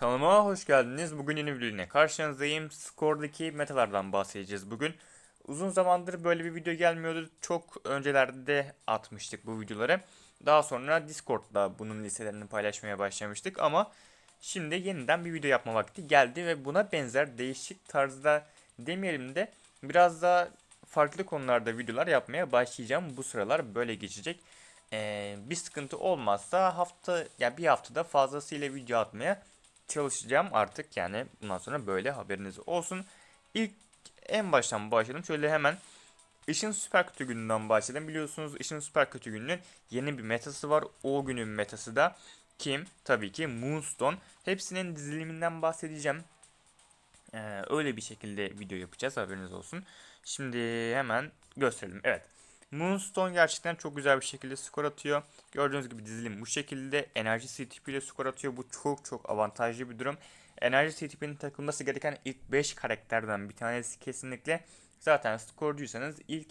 Kanalıma hoş geldiniz. Bugün yeni bir videoyla karşınızdayım. Score'daki metalardan bahsedeceğiz bugün. Uzun zamandır böyle bir video gelmiyordu. Çok öncelerde de atmıştık bu videoları. Daha sonra Discord'da bunun listelerini paylaşmaya başlamıştık ama şimdi yeniden bir video yapma vakti geldi ve buna benzer değişik tarzda demeyelim de biraz daha farklı konularda videolar yapmaya başlayacağım. Bu sıralar böyle geçecek. Ee, bir sıkıntı olmazsa hafta ya bir haftada fazlasıyla video atmaya çalışacağım artık yani bundan sonra böyle haberiniz olsun. İlk en baştan başlayalım. Şöyle hemen Işın Süper Kötü Günü'nden başlayalım. Biliyorsunuz Işın Süper Kötü Günü'nün yeni bir metası var. O günün metası da kim? Tabii ki Moonstone. Hepsinin diziliminden bahsedeceğim. Ee, öyle bir şekilde video yapacağız haberiniz olsun. Şimdi hemen gösterelim. Evet. Moonstone gerçekten çok güzel bir şekilde skor atıyor. Gördüğünüz gibi dizilim bu şekilde. Enerji CTP ile skor atıyor. Bu çok çok avantajlı bir durum. Enerji CTP'nin takılması gereken ilk 5 karakterden bir tanesi kesinlikle. Zaten skorcuysanız ilk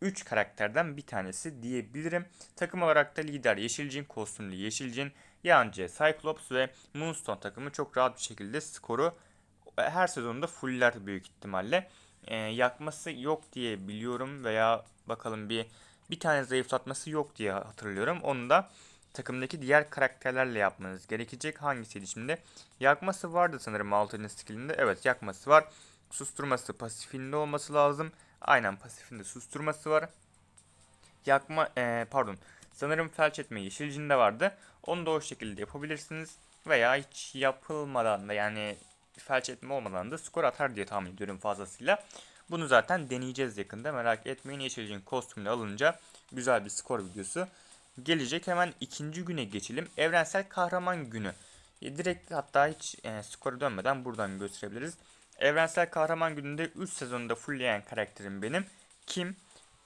3 karakterden bir tanesi diyebilirim. Takım olarak da lider Yeşilcin, kostümlü Yeşilcin, Yancı, Cyclops ve Moonstone takımı çok rahat bir şekilde skoru her sezonda fuller büyük ihtimalle. Ee, yakması yok diye biliyorum veya bakalım bir bir tane zayıflatması yok diye hatırlıyorum. Onu da takımdaki diğer karakterlerle yapmanız gerekecek. Hangisiydi şimdi? Yakması vardı sanırım 6. skillinde. Evet yakması var. Susturması pasifinde olması lazım. Aynen pasifinde susturması var. Yakma ee, pardon. Sanırım felç etme yeşilcinde vardı. Onu da o şekilde yapabilirsiniz. Veya hiç yapılmadan da yani felç etme olmadan da skor atar diye tahmin ediyorum fazlasıyla. Bunu zaten deneyeceğiz yakında. Merak etmeyin. Yeşilcin kostümünü alınca güzel bir skor videosu gelecek. Hemen ikinci güne geçelim. Evrensel kahraman günü. E, direkt hatta hiç e, skora dönmeden buradan gösterebiliriz. Evrensel kahraman gününde 3 sezonunda fullleyen karakterim benim. Kim?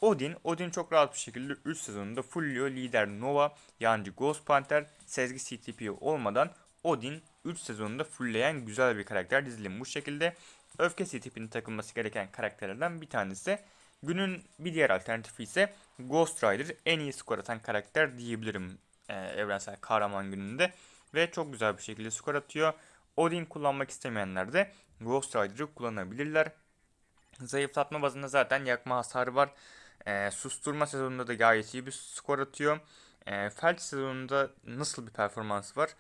Odin. Odin çok rahat bir şekilde 3 sezonunda fullliyor. Lider Nova, yancı Ghost Panther, Sezgi CTP olmadan Odin 3 sezonunda fullleyen güzel bir karakter dizilim bu şekilde. Öfke tipinin takılması gereken karakterlerden bir tanesi. Günün bir diğer alternatifi ise Ghost Rider en iyi skor atan karakter diyebilirim e, evrensel kahraman gününde. Ve çok güzel bir şekilde skor atıyor. Odin kullanmak istemeyenler de Ghost Rider'ı kullanabilirler. Zayıflatma bazında zaten yakma hasarı var. E, susturma sezonunda da gayet iyi bir skor atıyor. E, felç sezonunda nasıl bir performans var?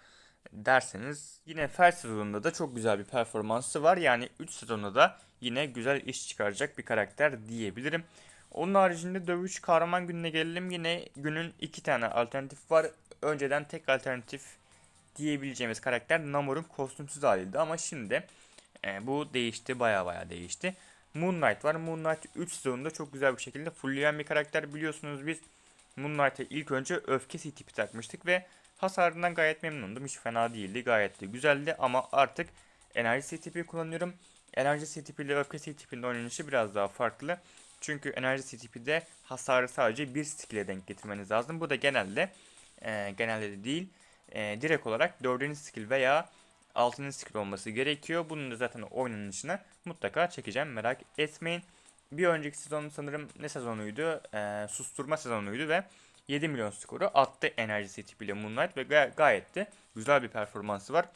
Derseniz yine Fel sezonunda da çok güzel bir performansı var. Yani 3 sezonda da yine güzel iş çıkaracak bir karakter diyebilirim. Onun haricinde dövüş kahraman gününe gelelim. Yine günün iki tane alternatif var. Önceden tek alternatif diyebileceğimiz karakter Namor'un kostümsüz haliydi ama şimdi e, bu değişti baya baya değişti. Moon Knight var. Moon Knight 3 sezonunda çok güzel bir şekilde fullleyen bir karakter biliyorsunuz biz Moon Knight'e ilk önce öfke tipi takmıştık ve Hasarından gayet memnundum. Hiç fena değildi. Gayet de güzeldi ama artık enerji CTP kullanıyorum. Enerji CTP ile öfke CTP'nin oynanışı biraz daha farklı. Çünkü enerji CTP'de hasarı sadece bir skill'e denk getirmeniz lazım. Bu da genelde e, genelde de değil e, direkt olarak 4. skill veya 6. skill olması gerekiyor. Bunun da zaten oynanışına mutlaka çekeceğim. Merak etmeyin. Bir önceki sezon sanırım ne sezonuydu? E, susturma sezonuydu ve 7 milyon skoru attı enerji tipiyle Moonlight ve gay gayet de güzel bir performansı var.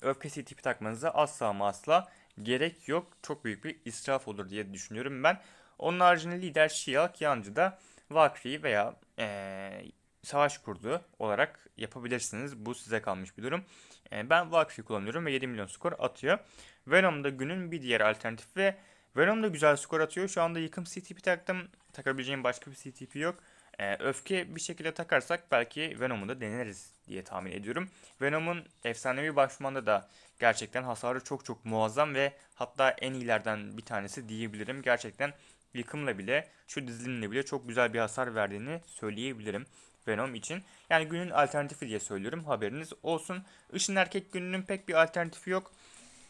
Öfkesi tipi takmanıza asla ama asla gerek yok. Çok büyük bir israf olur diye düşünüyorum ben. Onun haricinde lider Shiyak yancı da Valkyrie veya ee, savaş kurdu olarak yapabilirsiniz. Bu size kalmış bir durum. E, ben Valkyrie kullanıyorum ve 7 milyon skor atıyor. Venom da günün bir diğer alternatif ve Venom da güzel skor atıyor. Şu anda yıkım CTP taktım. Takabileceğim başka bir CTP yok. Ee, öfke bir şekilde takarsak belki Venom'u da deneriz diye tahmin ediyorum. Venom'un efsanevi başvurmanda da gerçekten hasarı çok çok muazzam ve hatta en iyilerden bir tanesi diyebilirim. Gerçekten yıkımla bile şu dizilimle bile çok güzel bir hasar verdiğini söyleyebilirim Venom için. Yani günün alternatifi diye söylüyorum haberiniz olsun. Işın Erkek gününün pek bir alternatifi yok.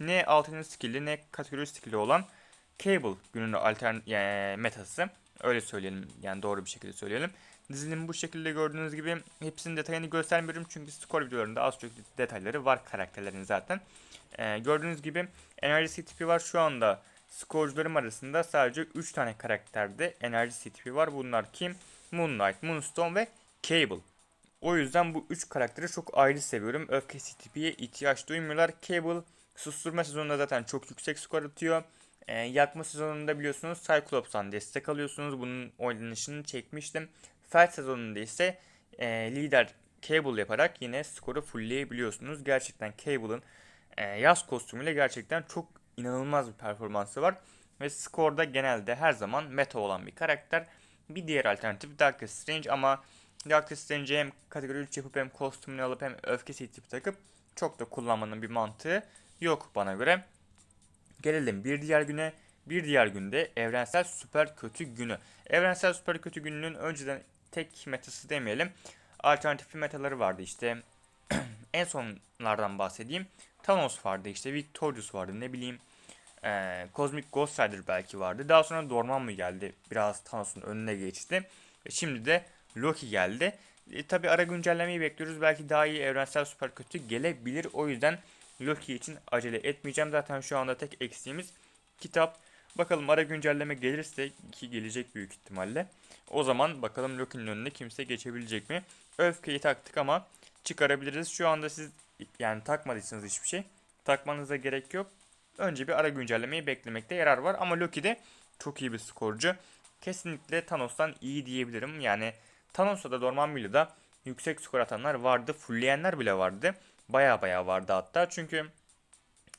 Ne altın skill'i ne kategori skill'i olan Cable gününün altern yani metası. Öyle söyleyelim yani doğru bir şekilde söyleyelim. Dizinin bu şekilde gördüğünüz gibi hepsinin detayını göstermiyorum çünkü skor videolarında az çok detayları var karakterlerin zaten. Ee, gördüğünüz gibi enerji tipi var şu anda skorcularım arasında sadece 3 tane karakterde enerji tipi var. Bunlar kim? Moonlight, Moonstone ve Cable. O yüzden bu üç karakteri çok ayrı seviyorum. Öfke CTP'ye ihtiyaç duymuyorlar. Cable susturma sezonunda zaten çok yüksek skor atıyor. Ee, yakma sezonunda biliyorsunuz Cyclops'tan destek alıyorsunuz. Bunun oynanışını çekmiştim. Fel sezonunda ise e, lider Cable yaparak yine skoru fullleyebiliyorsunuz. Gerçekten Cable'ın e, yaz kostümüyle gerçekten çok inanılmaz bir performansı var. Ve skorda genelde her zaman meta olan bir karakter. Bir diğer alternatif Doctor Strange ama Doctor Strange'i hem kategori 3 yapıp hem kostümünü alıp hem öfke tipi takıp çok da kullanmanın bir mantığı yok bana göre. Gelelim bir diğer güne. Bir diğer günde evrensel süper kötü günü. Evrensel süper kötü gününün önceden tek metası demeyelim. Alternatif metaları vardı işte. en sonlardan bahsedeyim. Thanos vardı işte Victorious vardı ne bileyim. Ee, Cosmic Ghost Rider belki vardı. Daha sonra Dormammu geldi. Biraz Thanos'un önüne geçti. Şimdi de Loki geldi. E, Tabi ara güncellemeyi bekliyoruz. Belki daha iyi evrensel süper kötü gelebilir. O yüzden Loki için acele etmeyeceğim. Zaten şu anda tek eksiğimiz kitap. Bakalım ara güncelleme gelirse ki gelecek büyük ihtimalle. O zaman bakalım Loki'nin önüne kimse geçebilecek mi? Öfkeyi taktık ama çıkarabiliriz. Şu anda siz yani takmadıysanız hiçbir şey takmanıza gerek yok. Önce bir ara güncellemeyi beklemekte yarar var. Ama Loki de çok iyi bir skorcu. Kesinlikle Thanos'tan iyi diyebilirim. Yani Thanos'ta da Dormammu'yla da yüksek skor atanlar vardı. Fullleyenler bile vardı. Baya baya vardı hatta. Çünkü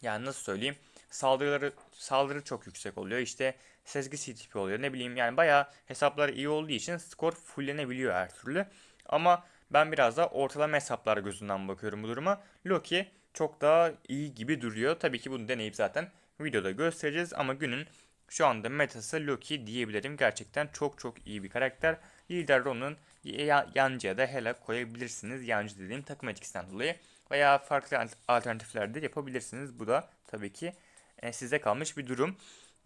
yani nasıl söyleyeyim saldırıları saldırı çok yüksek oluyor. İşte sezgi CTP oluyor. Ne bileyim yani bayağı hesapları iyi olduğu için skor fulllenebiliyor her türlü. Ama ben biraz da ortalama hesaplar gözünden bakıyorum bu duruma. Loki çok daha iyi gibi duruyor. Tabii ki bunu deneyip zaten videoda göstereceğiz ama günün şu anda metası Loki diyebilirim. Gerçekten çok çok iyi bir karakter. Lider Ron'un yancıya da Hela koyabilirsiniz. Yancı dediğim takım etkisinden dolayı. Veya farklı alternatifler de yapabilirsiniz. Bu da tabii ki e, size kalmış bir durum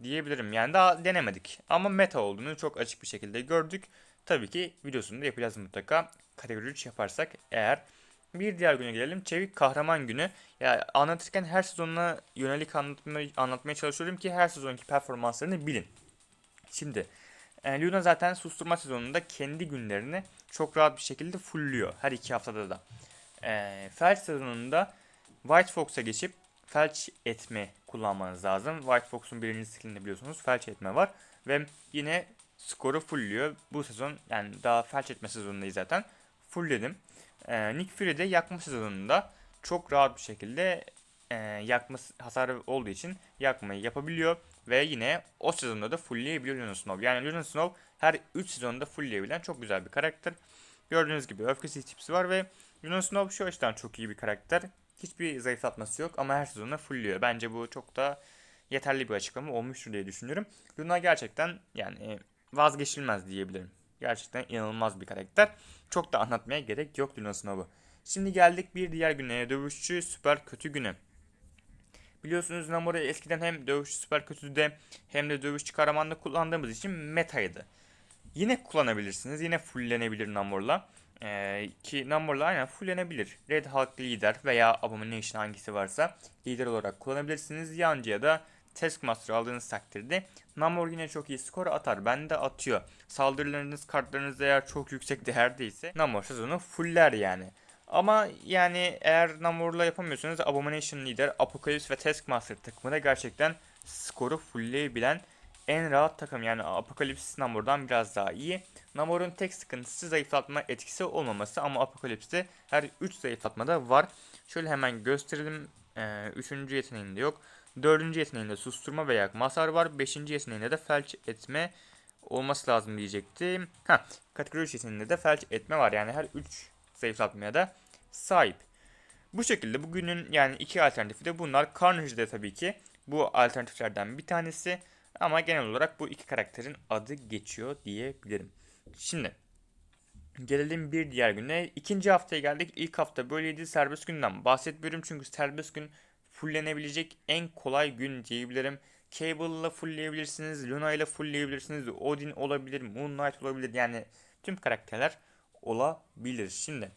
diyebilirim. Yani daha denemedik. Ama meta olduğunu çok açık bir şekilde gördük. Tabii ki videosunu da yapacağız mutlaka. Kategori 3 yaparsak eğer. Bir diğer güne gelelim. Çevik kahraman günü. Ya anlatırken her sezonuna yönelik anlatmaya, anlatmaya çalışıyorum ki her sezonki performanslarını bilin. Şimdi e, Luna zaten susturma sezonunda kendi günlerini çok rahat bir şekilde fullüyor. Her iki haftada da. E, Felç sezonunda White Fox'a geçip felç etme kullanmanız lazım. White Fox'un birinci skillinde biliyorsunuz felç etme var. Ve yine skoru fullüyor. Bu sezon yani daha felç etme sezonundayız zaten. Fullledim. Ee, Nick Fury de yakma sezonunda çok rahat bir şekilde e, yakma hasarı olduğu için yakmayı yapabiliyor. Ve yine o sezonda da fullleyebiliyor Jon Snow. Yani Jon Snow her 3 sezonda fullleyebilen çok güzel bir karakter. Gördüğünüz gibi öfkesi tipsi var ve Jon Snow şu açıdan çok iyi bir karakter. Hiçbir zayıflatması yok ama her sezonda fullliyor. Bence bu çok da yeterli bir açıklama olmuştur diye düşünüyorum. Luna gerçekten yani vazgeçilmez diyebilirim. Gerçekten inanılmaz bir karakter. Çok da anlatmaya gerek yok Luna Snow'u. Şimdi geldik bir diğer güne. Dövüşçü süper kötü güne. Biliyorsunuz Namor'u eskiden hem dövüşçü süper kötüde hem de dövüşçü kahramanda kullandığımız için metaydı. Yine kullanabilirsiniz. Yine fulllenebilir Namor'la. Ee, ki Namor'la aynen fulllenebilir. Red Hulk lider veya Abomination hangisi varsa lider olarak kullanabilirsiniz. Yancıya da Taskmaster aldığınız takdirde Namor yine çok iyi skor atar. Ben de atıyor. Saldırılarınız kartlarınız eğer çok yüksek değerdeyse Namor sezonu fuller yani. Ama yani eğer Namor'la yapamıyorsanız Abomination Leader, Apocalypse ve Taskmaster takımı da gerçekten skoru fullleyebilen en rahat takım. Yani Apocalypse Namor'dan biraz daha iyi. Namor'un tek sıkıntısı zayıflatma etkisi olmaması ama Apocalypse'de her 3 zayıflatmada var. Şöyle hemen gösterelim. 3. Ee, yeteneğinde yok. Dördüncü yeteneğinde susturma ve yakma hasarı var. Beşinci yeteneğinde de felç etme olması lazım diyecektim. Ha, kategori 3 yeteneğinde de felç etme var. Yani her 3 zayıflatmaya da sahip. Bu şekilde bugünün yani iki alternatifi de bunlar. Carnage de tabii ki bu alternatiflerden bir tanesi. Ama genel olarak bu iki karakterin adı geçiyor diyebilirim. Şimdi gelelim bir diğer güne. İkinci haftaya geldik. İlk hafta böyleydi. Serbest günden bahsetmiyorum çünkü serbest gün fulllenebilecek en kolay gün diyebilirim. Cable ile fullleyebilirsiniz, Luna ile fullleyebilirsiniz, Odin olabilir, Moon Knight olabilir. Yani tüm karakterler olabilir. Şimdi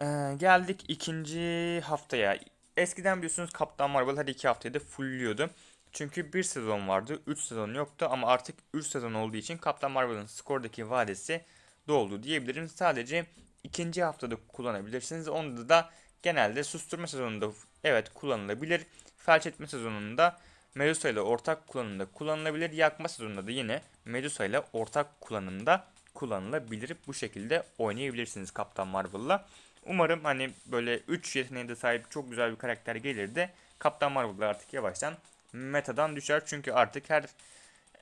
ee, geldik ikinci haftaya. Eskiden biliyorsunuz Kaptan Marvel her iki haftaya da fullliyordu. Çünkü bir sezon vardı, 3 sezon yoktu ama artık 3 sezon olduğu için Kaptan Marvel'ın skordaki vadesi doldu diyebilirim. Sadece ikinci haftada kullanabilirsiniz. Onda da genelde susturma sezonunda evet kullanılabilir. Felç etme sezonunda Medusa ile ortak kullanımda kullanılabilir. Yakma sezonunda da yine Medusa ile ortak kullanımda kullanılabilir. Bu şekilde oynayabilirsiniz Kaptan Marvel'la. Umarım hani böyle 3 yeteneğe de sahip çok güzel bir karakter gelir de Kaptan Marvel artık yavaştan metadan düşer. Çünkü artık her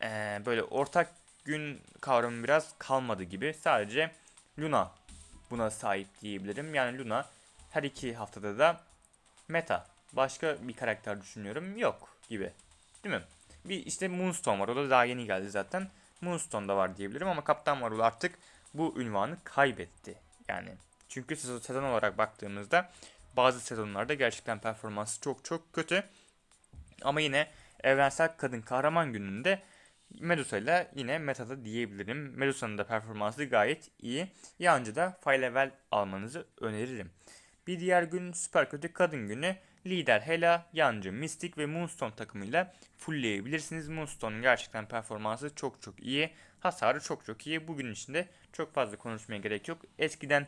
e, böyle ortak gün kavramı biraz kalmadı gibi. Sadece Luna buna sahip diyebilirim. Yani Luna her iki haftada da meta. Başka bir karakter düşünüyorum. Yok gibi. Değil mi? Bir işte Moonstone var. O da daha yeni geldi zaten. Moonstone da var diyebilirim ama Kaptan Marvel artık bu ünvanı kaybetti. Yani çünkü sezon olarak baktığımızda bazı sezonlarda gerçekten performansı çok çok kötü. Ama yine evrensel kadın kahraman gününde Medusa ile yine metada diyebilirim. Medusa'nın da performansı gayet iyi. Yancı da Fire Level almanızı öneririm. Bir diğer gün süper kötü kadın günü lider Hela, Yancı, Mystic ve Moonstone takımıyla fullleyebilirsiniz. Moonstone'un gerçekten performansı çok çok iyi. Hasarı çok çok iyi. Bugün içinde çok fazla konuşmaya gerek yok. Eskiden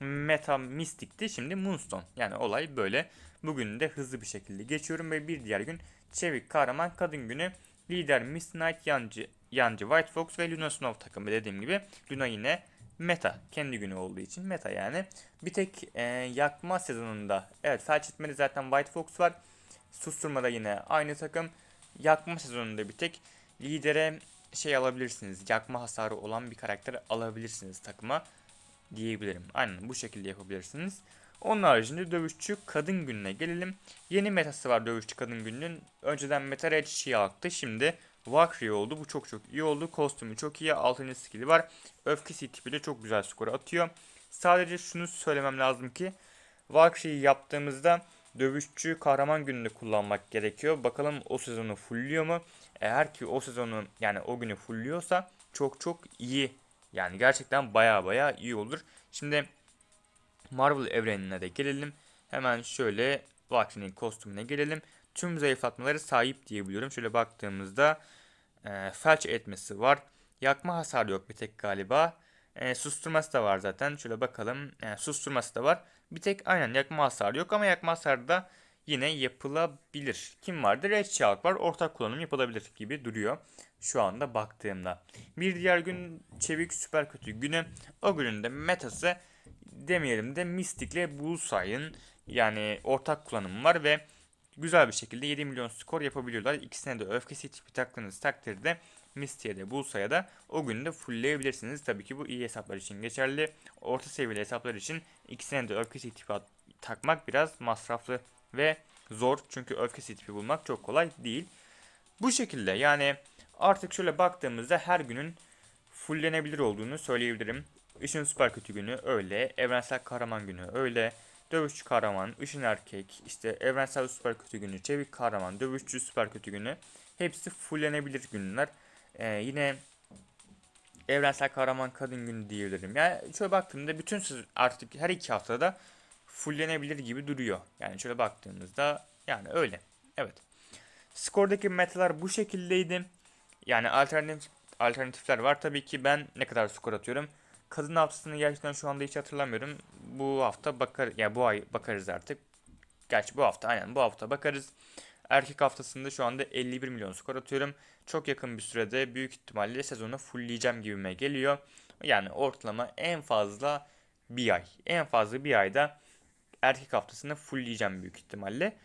Meta Mystic'ti şimdi Moonstone. Yani olay böyle. Bugün de hızlı bir şekilde geçiyorum ve bir diğer gün Çevik Kahraman Kadın Günü lider Miss Knight Yancı, Yancı White Fox ve Luna Snow takımı dediğim gibi Luna yine meta. Kendi günü olduğu için meta yani. Bir tek e, yakma sezonunda evet felç etmeli zaten White Fox var. Susturmada yine aynı takım. Yakma sezonunda bir tek lidere şey alabilirsiniz. Yakma hasarı olan bir karakter alabilirsiniz takıma diyebilirim. Aynen bu şekilde yapabilirsiniz. Onun haricinde dövüşçü kadın gününe gelelim. Yeni metası var dövüşçü kadın gününün. Önceden meta Red Shields'tı. Şimdi Valkyrie oldu. Bu çok çok iyi oldu. Kostümü çok iyi. Altın skill'i var. Öfkesi tipi de çok güzel skor atıyor. Sadece şunu söylemem lazım ki Valkyrie'yi yaptığımızda dövüşçü kahraman gününde kullanmak gerekiyor. Bakalım o sezonu fullüyor mu? Eğer ki o sezonu yani o günü fullüyorsa çok çok iyi. Yani gerçekten baya baya iyi olur. Şimdi Marvel evrenine de gelelim. Hemen şöyle Valkyrie'nin kostümüne gelelim. Tüm zayıflatmaları sahip diyebiliyorum. Şöyle baktığımızda e, felç etmesi var. Yakma hasarı yok bir tek galiba. E, susturması da var zaten. Şöyle bakalım. E, susturması da var. Bir tek aynen yakma hasarı yok ama yakma hasarı da yine yapılabilir. Kim vardı? Red Shark var. Ortak kullanım yapılabilir gibi duruyor. Şu anda baktığımda. Bir diğer gün Çevik Süper Kötü günü. O günün de metası demeyelim de Mystic ile Bullseye'ın yani ortak kullanımı var ve güzel bir şekilde 7 milyon skor yapabiliyorlar. İkisine de öfkesi tipi taktığınız takdirde Misty'ye de Bulsa'ya da o gün de fullleyebilirsiniz. Tabii ki bu iyi hesaplar için geçerli. Orta seviyeli hesaplar için ikisine de öfkesi tipi takmak biraz masraflı ve zor. Çünkü öfkesi tipi bulmak çok kolay değil. Bu şekilde yani artık şöyle baktığımızda her günün fulllenebilir olduğunu söyleyebilirim. Işın süper kötü günü öyle. Evrensel kahraman günü öyle. Dövüşçü kahraman, ışın erkek, işte evrensel süper kötü günü, çevik kahraman, dövüşçü süper kötü günü. Hepsi fullenebilir günler. Ee, yine evrensel kahraman kadın günü diyebilirim. Yani şöyle baktığımda bütün artık her iki haftada fullenebilir gibi duruyor. Yani şöyle baktığımızda yani öyle. Evet. Skordaki metalar bu şekildeydi. Yani alternatif alternatifler var. Tabii ki ben ne kadar skor atıyorum. Kadın haftasını gerçekten şu anda hiç hatırlamıyorum. Bu hafta bakar ya yani bu ay bakarız artık. Gerçi bu hafta aynen bu hafta bakarız. Erkek haftasında şu anda 51 milyon skor atıyorum. Çok yakın bir sürede büyük ihtimalle sezonu fullleyeceğim gibime geliyor. Yani ortalama en fazla bir ay. En fazla bir ayda erkek haftasını fullleyeceğim büyük ihtimalle.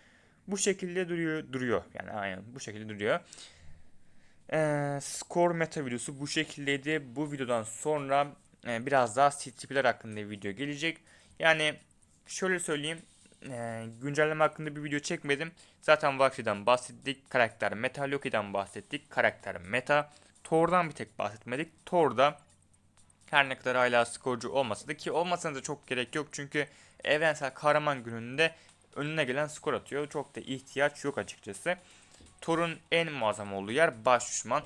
Bu şekilde duruyor. duruyor. Yani aynen bu şekilde duruyor. Ee, skor meta videosu bu şekildeydi. Bu videodan sonra e, biraz daha CTP'ler hakkında bir video gelecek. Yani şöyle söyleyeyim. E, güncelleme hakkında bir video çekmedim. Zaten Valkyrie'den bahsettik. Karakter Meta. Loki'den bahsettik. Karakter Meta. Thor'dan bir tek bahsetmedik. Thor'da her ne kadar hala skorcu olmasa da ki olmasına da çok gerek yok. Çünkü evrensel kahraman gününde önüne gelen skor atıyor. Çok da ihtiyaç yok açıkçası. Thor'un en muazzam olduğu yer baş düşman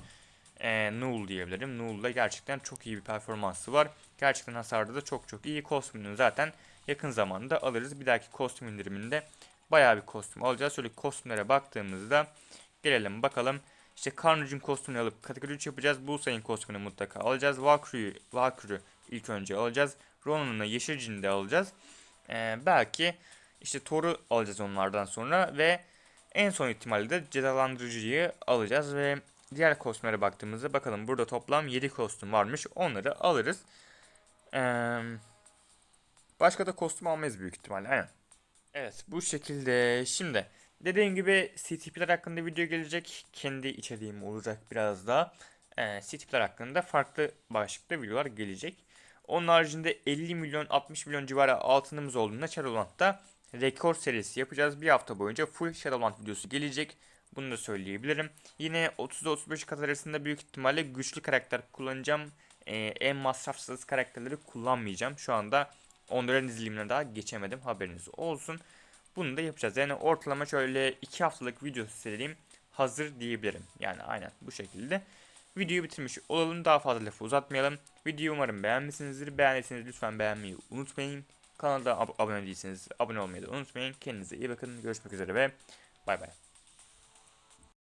e, Null diyebilirim. Null'da gerçekten çok iyi bir performansı var. Gerçekten hasarda da çok çok iyi. Kostümünü zaten yakın zamanda alırız. Bir dahaki kostüm indiriminde bayağı bir kostüm alacağız. Şöyle kostümlere baktığımızda gelelim bakalım. İşte Carnage'in kostümünü alıp kategori 3 yapacağız. Bullseye'in kostümünü mutlaka alacağız. Valkyrie, Valkyrie ilk önce alacağız. Ronan'ı Yeşil Cin'i de alacağız. Ee, belki işte Thor'u alacağız onlardan sonra ve en son ihtimalle de cezalandırıcıyı alacağız ve diğer kostümlere baktığımızda bakalım burada toplam 7 kostüm varmış. Onları alırız. Ee, başka da kostüm almayız büyük ihtimalle. Aynen. Evet bu şekilde. Şimdi dediğim gibi CTP'ler hakkında video gelecek. Kendi içeriğim olacak biraz daha. Ee, CTP'ler hakkında farklı başlıkta videolar gelecek. Onun haricinde 50 milyon 60 milyon civarı altınımız olduğunda Shadowland'da rekor serisi yapacağız. Bir hafta boyunca full Shadowland videosu gelecek. Bunu da söyleyebilirim. Yine 30 35 kat arasında büyük ihtimalle güçlü karakter kullanacağım. Ee, en masrafsız karakterleri kullanmayacağım. Şu anda onların dizilimine daha geçemedim. Haberiniz olsun. Bunu da yapacağız. Yani ortalama şöyle 2 haftalık video seriyim hazır diyebilirim. Yani aynen bu şekilde. Videoyu bitirmiş olalım. Daha fazla lafı uzatmayalım. Videoyu umarım beğenmişsinizdir. Beğendiyseniz lütfen beğenmeyi unutmayın. Kanala da ab- abone değilseniz abone olmayı da unutmayın. Kendinize iyi bakın. Görüşmek üzere ve bay bay.